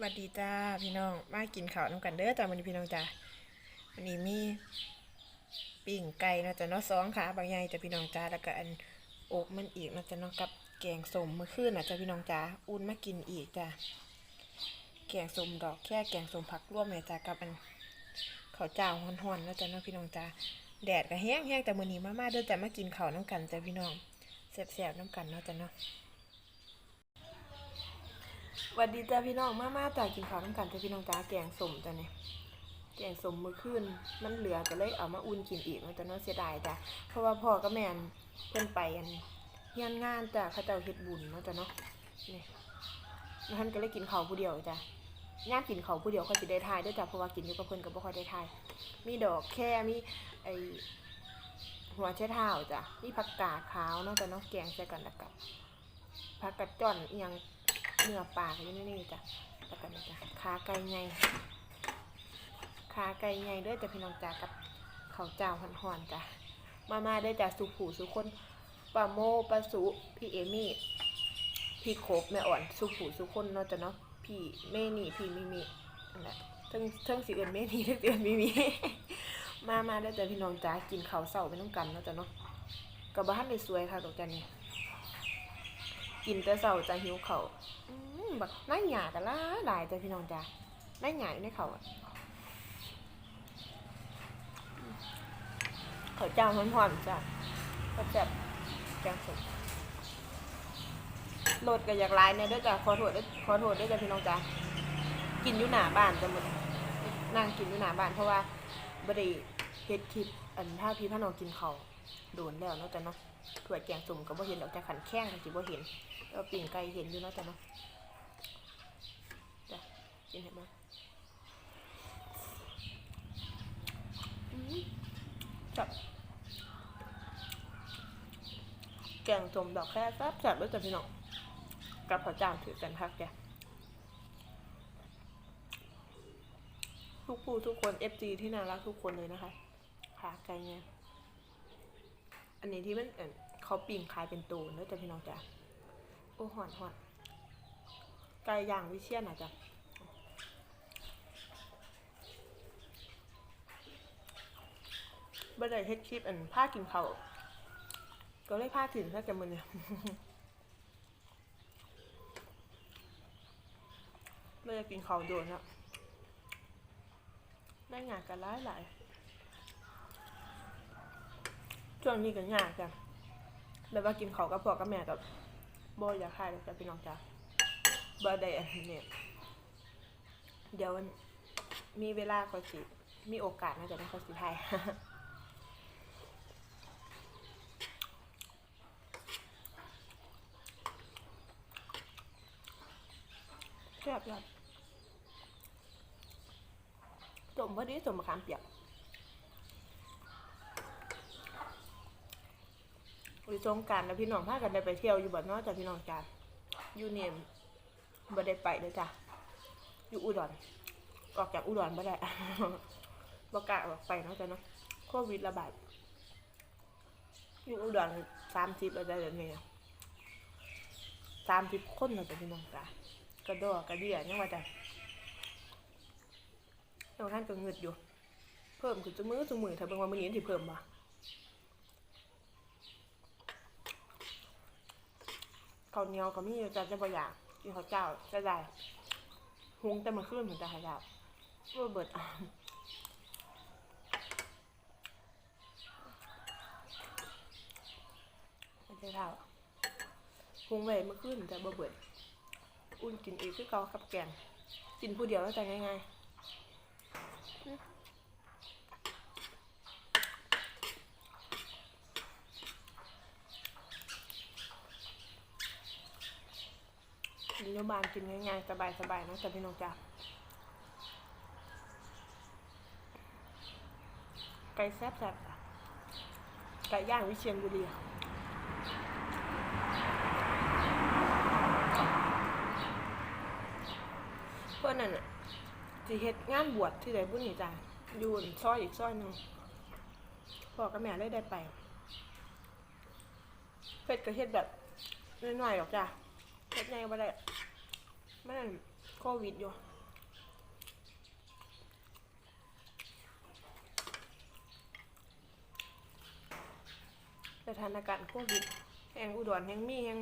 สวัสดีจ้าพี่น้องมากินข้าวน้ำกันเด้อจ้าวันนี้พี่น้องจ้าวันนี้มีปิ้งไก่เนาะจ้ะเนาะสองขาบางใหญ่จ้ะพี่น้องจ้าแล้วก็อันอกมันอีกเนาะจ้ะเนาะกับแกงส้มเมื่อคืนนะจ้ะพี่น้องจ้าอุ่นมากินอีกจ้าแกงส้มดอกแค่แกงส้มผักร่วมเนี่ยจ้ากับอันข้าวเจ้าฮ้อนๆนะจ้ะเนาะพี่น้องจ้าแดดก็แห้งแห้งแต่มื้อนี้มามาเด้อจ้ะมากินข้าวน้ำกันจ้ะพี่น้องแซ่บๆน้ำกันเนาะจ้ะเนาะ วัสดีจ้าพี่น้องมามาจ้ากินข้าวน้ำกันจ้าพี่น้องจ้าแกงสมจ้าเนี่ยแกงสมมื้อคืนมันเหลือก็เลยเอามาอุ่นกินอีกเนาะจ้าเนาะเสียดายจ้าเพราะว่าพ่อกับแม่นเพิ่นไปอันเฮียนงานจ้าเขาเจ้าเฮ็ดบุญเนาะจ้าเนาะนี่ท่านก็เลยกินข้าวผู้เดียวจ้างานกินข้าวผู้เดียวเขาสิได้ทายด้วยจ้าเพราะว่ากินอยู่กับเพิ่อนก็บ่ค่อยได้ทาย มีดอกแค่มีไอหัวไชเท้าจ้ะมีผักกาดขาวเนาะจ้าเนาะแกงใส่กันแล้วกับผักกาดจ่อนอียง เนื้อปลาก็อยู่ในนี่จ้ะแล้วกันนี่จ้ะขาไก่ไงขาไก่ไงเด้วยจ้ะพี่น้องจ้ากับข้าวเจ้าห่อนๆจ้ะมามาได้จ้ะสุขูสุคนปลาโมปลาสุพี่เอมี่พี่โคบแม่อ่อนสุขูสุคนเนาะจ้ะเนาะพี่เมนี่พี่มิมินั่นแหละทั้งทั้งสิเอินเมนี่ทั้งสิเอินมิมิมามาได้อจ้ะพี่น้องจ้ากินข้าวเสาไปน้ำกันเนาะจ้ะเนาะกับบ้านได้สวยค่ะดอกจันนี่ กินแต่เสาจะหิวเขาวอืมแบบน่าหยาแต่ละหลายจ้ะพี่น้องจ้ะน่าหยาอยู่ในเขาวอะข้าวเจ้าหอนๆจ้ะก็แซ่บแกงส้มโหลดก็อยากไลน์เนี่ยเด้วยจ้ะขอโทษด้วยขอโทษด้วยจ้ะพี่น้องจ้ะกินอยู่หน้าบ้านจ้ะหมดนั่งกินอยู่หน้าบ้านเพราะว่าบไดีเฮ็ดคลิปอันถ้าพี่พ่อน้องกินเขาวโดนแล้วเนาะจ้ะเนาะ ถั่วแกงส้มก็บ่เห็นดอกจ้ะขันแข้งก็สิบ่เห็นเราปิ่งไก่เห็นอยู่แล้วจ้ะเนาะจ้ะกินเห็นไหมจับแกงสมดอกแค่แซ่บแซ่บด้วยจ้ะพี่น้องกับข้าวจ้างถือกันพักแกทุกผู้ทุกคน FG ที่น่ารักทุกคนเลยนะคะขาไก่เนี่ย นนี้ที่มันเขาปิ่งขายเป็นตูนแล้วจ้ะพี่น้องจ้ะโอ้หอนหอนไก่ย่างวิเชียนอะจ้ะบ่ได้เฮ็ดคลิปอันผ้ากินเขาก็เลยผ้าถึงถ้าจะมือเนี่ยไม่ได้กินเขาโดนแล้วได้งานกันหลายหลาย ช่วงนี้ก็งานกันแบบว่ากินเขาวกับพ่อกับแม่กับบ่อยากขายเลยจ้ะพี่น้องจ้ะบ่ได้อันนี้เนี่ยเดี๋ยวมีเวลาก็สิมีโอกาสน่าจะได้ก็สิไทยแซ่บยอดสมพอดีสมมะขามเปียก วิสงการแล้วพี่น้องพากันได้ไปเที่ยวอยู่บ่เนอกจากพี่น้องจ้าอยู่เนี่ยบ่ได้ไปเลยจ้ะอยู่อุดรออกจากอุดรบ่ได้บ่กล้าออกไปเนาะจ้ะเนาะโควิดระบาดอยู่อุดรสามสิบอะไรแบบนี้สามสิบคนเราจะพี่น้องจ้ะกระโดดกระเดี่ยยังว่าจ้ะน้องท่านก็เงืดอยู่ เพิ่มขึ้นจมือจมือถ้าเบิ่งว่ามื้อนี้สิเพิ่มบ่ ข้าวเหนียวก็มีอยู่จ้ะจะบ่อยากกินข้าวเจ้าจะได้หุงแต่มาขึ้นเหมือนจะหายากเพื่อเบิดอะไม่ใช่เท่าหุงไว้เมื่อคืนจะบ่เบิดอุ่นกินอีกคือเกากับแกงกินผู้เดียวแล้วจะง่ายๆกิ นอยู่บ้านกินง่ายๆ สบายๆนะจ้ะพี่น้องจ้ะไก่แซ่บๆจ้ะไก่ย่างวิเชียรบุรีเพื่อนนั่นน่ะสิเฮ็ดงานบวชที่ใดบุญนี่จ้ะอยู่อั่นซอยอีกซอยหนึ่งพ่อกับแม่เลยได้ไปเฮ็ดก็เฮ็ดแบบน้อยๆหรอกจ้ะเฮ็ดไงบ่ได้ มันโควิดอยู่สถานการณ์โควิดแห่งอุดรแห่งมีแห่ง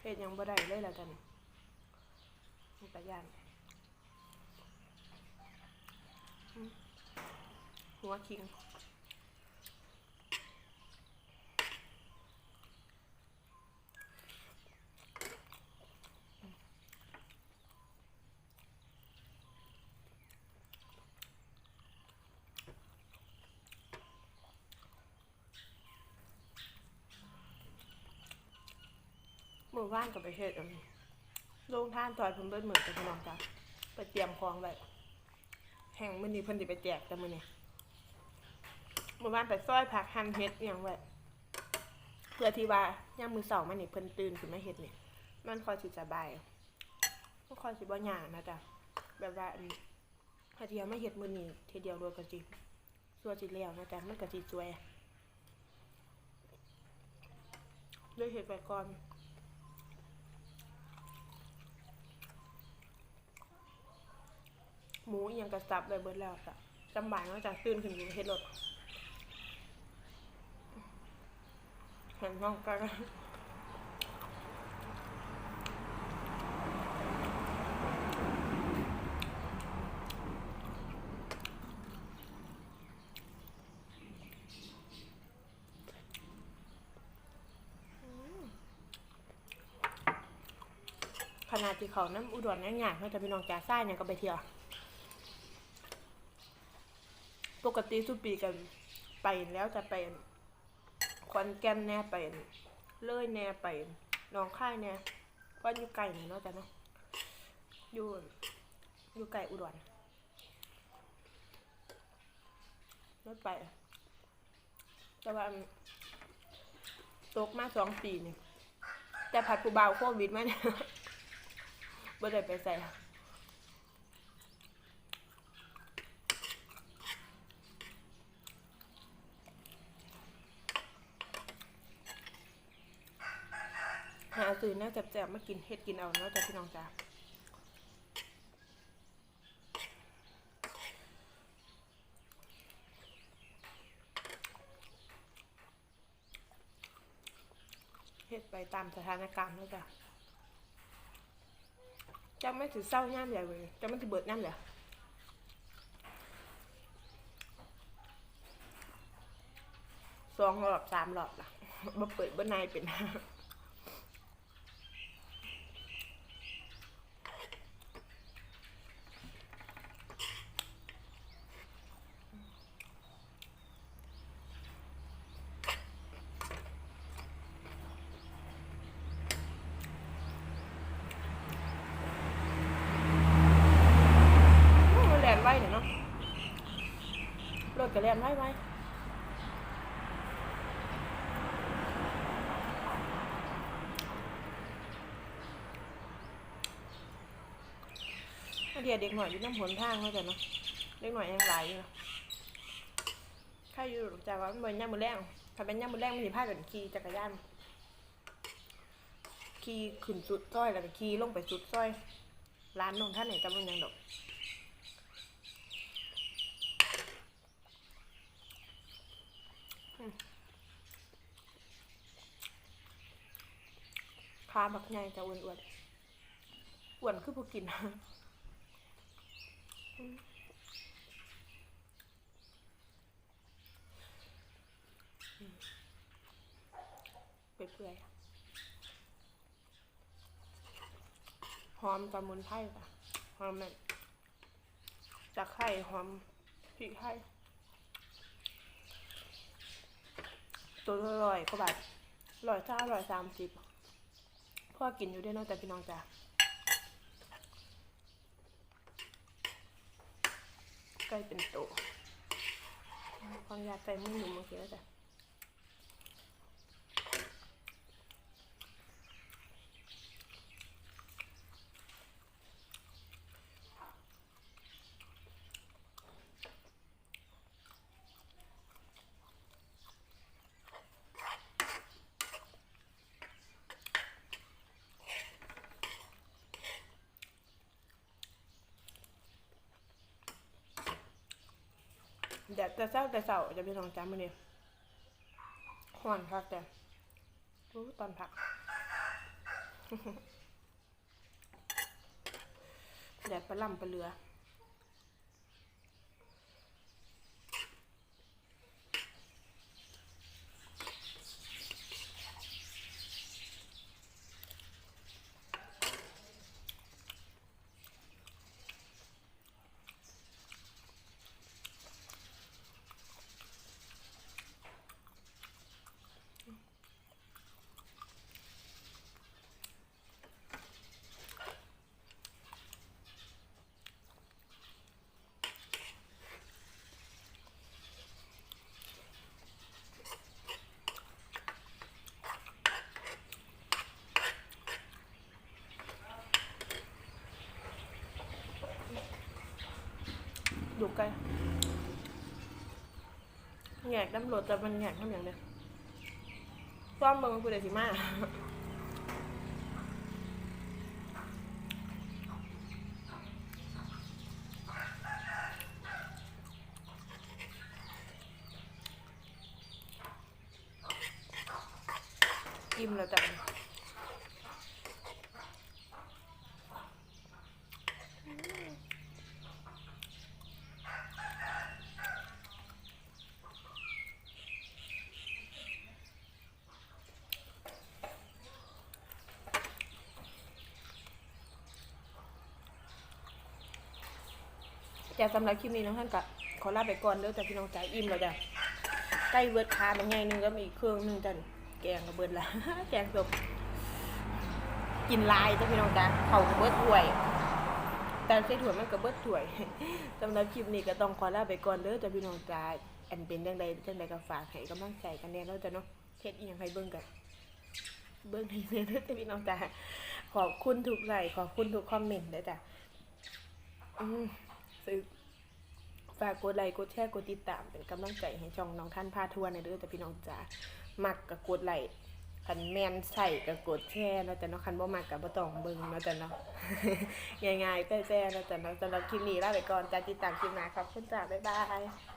เหตุยังบ่ได้เลยแล้วกันมีตะยานหัวคิง หมู่บ้านกับไปเฮ็ดอันลงท่านซอยเพิ่นเบิดเหมือนกันพี่น้องจ้ะไปเตรียมของไว้แห่งมื้อนี้เพิ่นสิไปแจกแต่มื้อนี้หมู่บ้านไปซอยผักหั่นเฮ็ดอหยังไว้เพื่อที่ว่าย่ามมือเช้ามานี่เพิ่นตื่นขึ้นมาเฮ็ดนี่มันคอยสิสบายมันคอยสิบ่ยากนะจ๊ะแบบว่าอันถ้าเทียมมาเฮ็ดมื้อนี้ทีเดียวรวดก็สิสัวสิแล้วนะจ๊ะมันก็สิสวยเลยเฮ็ดไว้ก่อน หมูอิหยังกระซับเลยเบิดแล้วจ้ะจำบ่ายมาจากตื่นขึ้นอยู่เฮ็ดรถเห็นห้องกันขนาดที่เขาน้ำอุดรนั่งหยาดเขาจะไปนองจ่าไส้เนี่ยก็ไปเที่ยว ปกติสุปีกันไปแล้วจะไปคอนแกนแน่ไปเลยแน่ไปน้องค่ายแน่เพราอยู่ไกลนี่เนาะจ้ะเนาะอยู่อยู่ไกลอุดรรถไป แต่ว่าตกมาสองปีนี่แต่ผัดผู้บ่าวโควิดมาเนี่ยบ่ได้ไปใส่ หาซื้อแน่แจ่บมากินเฮ็ดกินเอาเนาะจ้ะพี่น้องจ้าเฮ็ดไปตามสถานการณ์เนาะจ้ะจังไม่ถือเศร้าย่ามใหญ่เลยจังไม่ถือเบิดย่ามใหญ่สองหลอดสามหลอดล่ะบ่เปิดเบ่ในเป็น อืมมันแลนไว้เนี่ยเนาะ รถก็แลนไว้ไว้เดียวเด็กหน่อยอยู่น้ำหนทางเขาจะเนาะเด็กหน่อยยังไหลอยู่เนาะใครอยู่จากว่ามันเป็นย่ามมือแรงถ้าเป็นย่ามมือแรงมันสิพากันขี่จักรยานขี่ขึ้นสุดซอยแล้วก็ขี่ลงไปสุดซอยร้านนงท่านไหนจำเป็นยังดอก ขาบักใหญ่จะอ้วนอ้วนอ้วนคือผู้กินเปื่อยๆหอมตะมุนไพรป่ะหอมแบบจากไข่หอมพริกไทยตัวละร้อยกว่าบาทร้อยเจ้าร้อยสามสิบ พ่อกินอยู่ด้วยเนอกจากพี่น้องจ้ะใกล้เป็นโตความอยากใจไม่หนุ่มเมื่อกี้แล้วจ้ะ ดดแต่เช้าแต่เช้าจะพี่น้องจ้ามื้อนี้ฮ้อนคักแต่รู้ตอนพักแดดปลาล่ำปลาเรือ อยู่ไกลแงกน้ำรถแต่มันแงกทำอย่างเดียวซ่อมเบิ่งมันคือเดสิมาอิ่มแล้วจ้ะ จะสำหรับคลิปนี้น้องท่านกับขอลาไปก่อนเด้อจ้ะพี่น้องจ๋าอิ่มแล้วจ้ะใกล้เบิดคาบางไงหนึงก็มีอีเครื่องหนึงจ้ะแกงก็เบิดละแกงจบกินลายจ้ะพี่น้องจ๋าเขาก็เบิดถ้วยแต่ใส่ถั่วยมันก็เบิดถ้วยสำหรับคลิปนี้ก็ต้องขอลาไปก่อนเด้อจ้ะพี่น้องจ๋าอันเป็นจังใดจังใดก็ฝากให้กำลังใจกันแน่แล้วจ้ะเนาะเฮ็ดอีหยังให้เบิ่งกันเบิ่งให้เด้อจ้ะพี่น้องจ๋าขอบคุณทุกไลค์ขอบคุณทุกคอมเมนต์เด้อจ้ะอืม ซึ่งฝากกดไลค์กดแชร์กดติดตามเป็นกำลังใจให้ช่องน้องท่านพาทัวร์ในอยเด้อจ้ะพี่น้องจ๋ามักกับกดไลค์คันแมนใส่กับกดแชร์เนาะจ้ะเนาะคันบ่มักกับบ่ต้องเบิ่งเนาะจ้ะเนาะง่ายๆแป้ๆเนาะจ้ะเนาะสำหรับคลิปนี้ลาไปก่อนจ้าติดตามคลิปหน้าขอบคุณจ๋าบ๊ายบาย